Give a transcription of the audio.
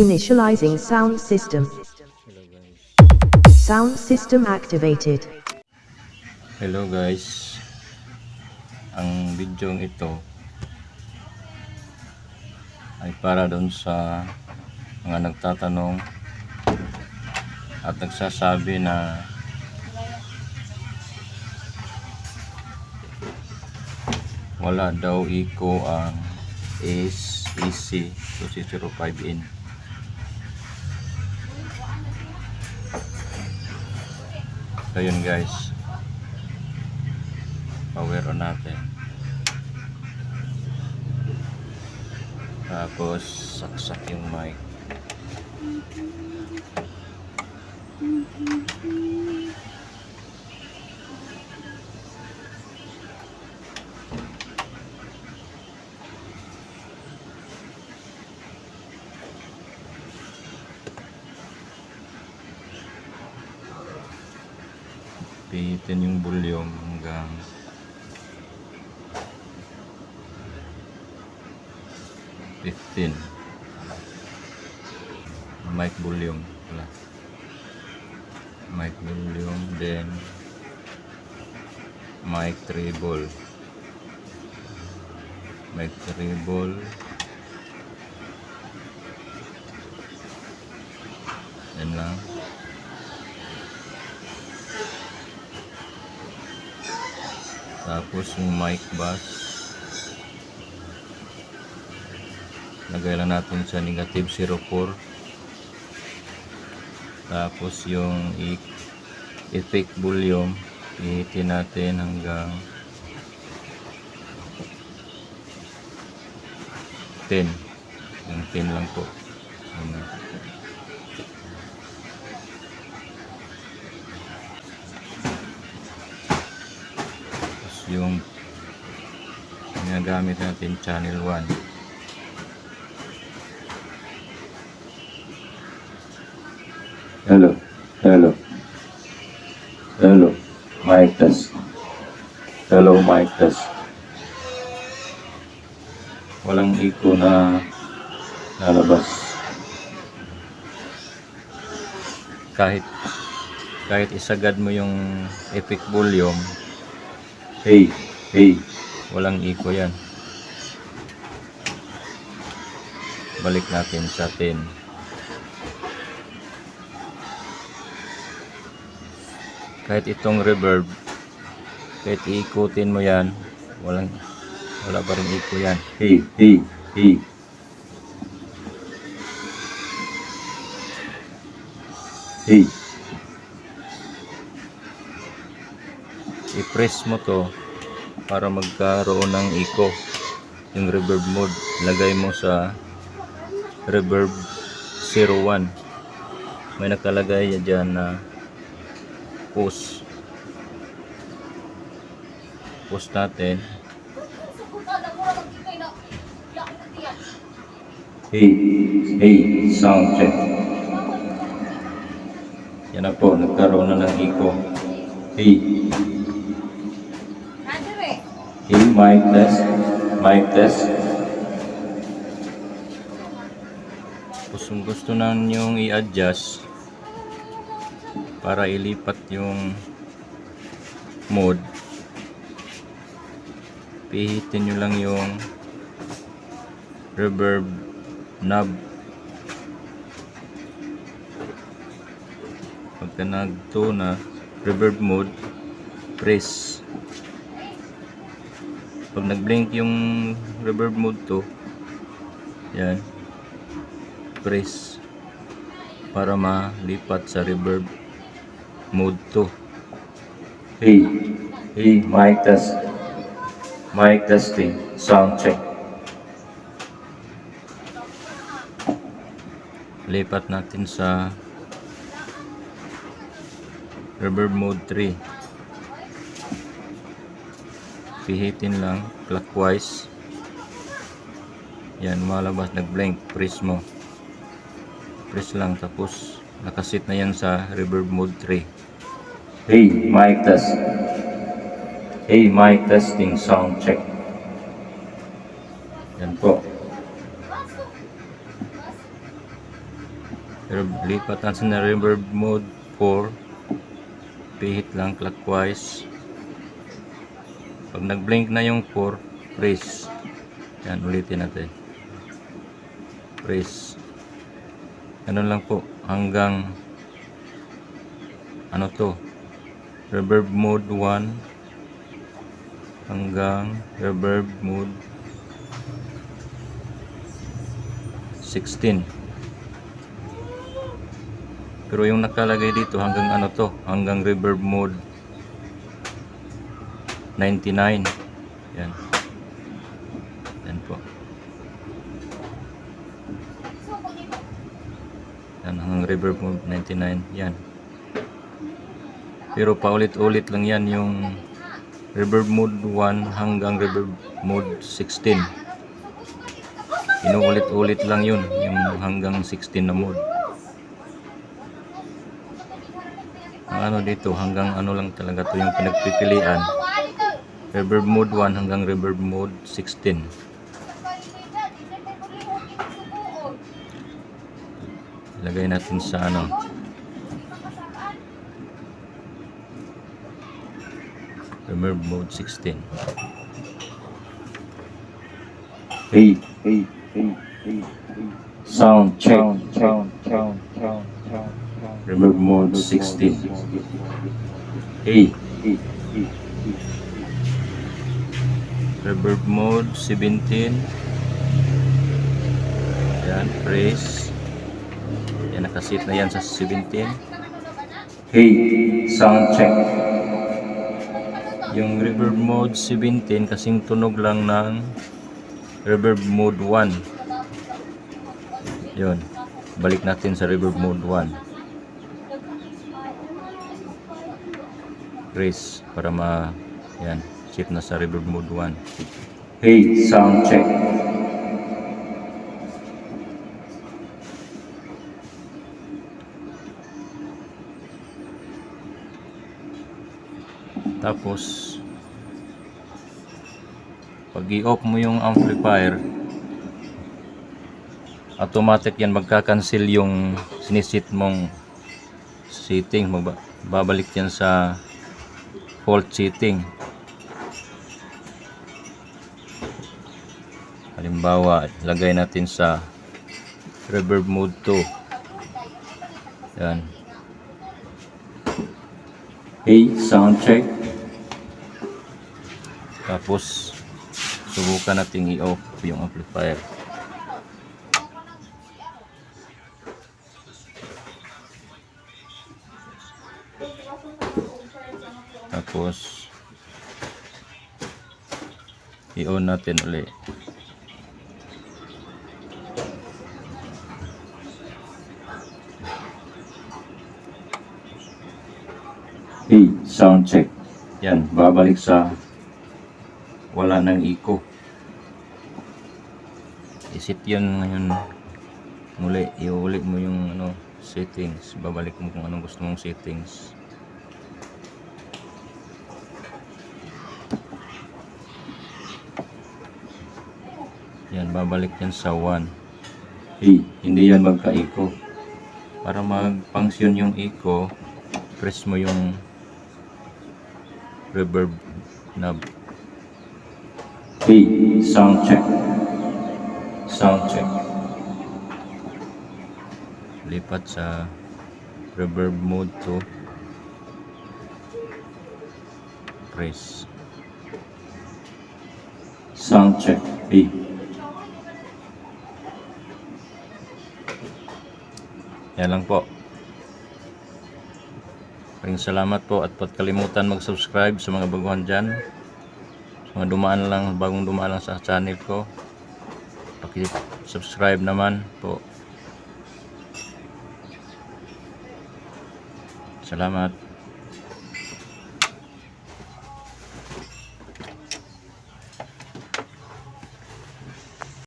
Initializing sound system. Sound system activated. Hello guys. Ang video ito ay para doon sa mga nagtatanong at nagsasabi na wala daw eco ang Ace AC 205N. So yun guys. Power on natin. Tapos saksak yung mic. Pihitin yung volume hanggang fifteen. Mic volume pala. Mic volume then mic treble. Mic treble. Yan lang. Tapos yung mic bass. Lagay lang natin sa negative 04. Tapos yung effect volume, ihitin natin hanggang 10. Yung 10 lang po. Ano. Yung ginagamit natin channel 1. Hello, hello, hello, mic test. Hello, mic test. Walang echo na lalabas. Kahit kahit isagad mo yung epic volume, Hey, hey, walang echo yan. Balik natin sa 10. Kahit itong reverb, kahit iikutin mo yan, walang wala pa rin echo yan. hey, hey, hey. Hey, i-press mo to para magkaroon ng echo. Yung reverb mode lagay mo sa reverb 01 may nakalagay dyan na pause pause natin. Hey, hey, sound check. yan na po nagkaroon na ng echo. Hey, hey, mic test, mic test. kung gusto na nyong i-adjust para ilipat yung mode. Pihitin nyo lang yung reverb knob. Pagka nagto na reverb mode press pag nag-blink yung reverb mode to yan press para malipat sa reverb mode to Hey, hey, mic test. Mic testing, sound check. lipat natin sa reverb mode 3 pihitin lang clockwise yan malabas nag blank press mo press lang tapos nakasit na yan sa reverb mode 3 Hey, mic test. Hey, mic testing, sound check. yan po Pero lipat natin na reverb mode 4. Pihit lang clockwise. Pag nag-blink na yung 4, press. Yan, ulitin natin. Press. Ganun lang po hanggang ano to reverb mode 1 hanggang reverb mode 16 pero yung nakalagay dito hanggang ano to hanggang reverb mode 99 yan. Yan po. Yan hanggang reverb mode 99 yan. Pero paulit-ulit lang yan yung reverb mode 1 hanggang reverb mode 16 inuulit-ulit lang yun yung hanggang 16 na mode. Ang ano dito hanggang ano lang talaga to yung pinagpipilian reverb mode 1 hanggang reverb mode 16 ilagay natin sa ano. Reverb mode 16 Hey, hey, hey, hey. Sound check. Sound, sound, sound, sound, reverb mode 16 hey Hey, hey. Reverb mode 17 yan press yan nakasit na yan sa 17 Hey, sound check. yung reverb mode 17 kasing tunog lang ng reverb mode 1 yun balik natin sa reverb mode 1 press para ma yan shift na sa reverb mode 1 Hey, sound check. Tapos, pag i-off mo yung amplifier, automatic yan magka-cancel yung sinisit mong setting. Babalik yan sa fault setting. Halimbawa, lagay natin sa reverb mode 2. Yan. Hey, sound check. Tapos, subukan natin i-off yung amplifier. Tapos, i-on natin uli. Hey, sound check. Yan, Babalik sa wala nang echo. Isit yan ngayon muli, iulit mo yung ano, settings. Babalik mo kung anong gusto mong settings. Yan, babalik yan sa 1. Hey, hindi yan magka-echo. Para mag-function yung echo, press mo yung reverb knob. Hey, sound check. Sound check. lipat sa reverb mode to press Sound check. Hey, yan lang po maraming salamat po at pat kalimutan mag subscribe sa mga baguhan dyan. Sa mga dumaan lang bagong dumaan lang sa channel ko. Paki subscribe naman po. Salamat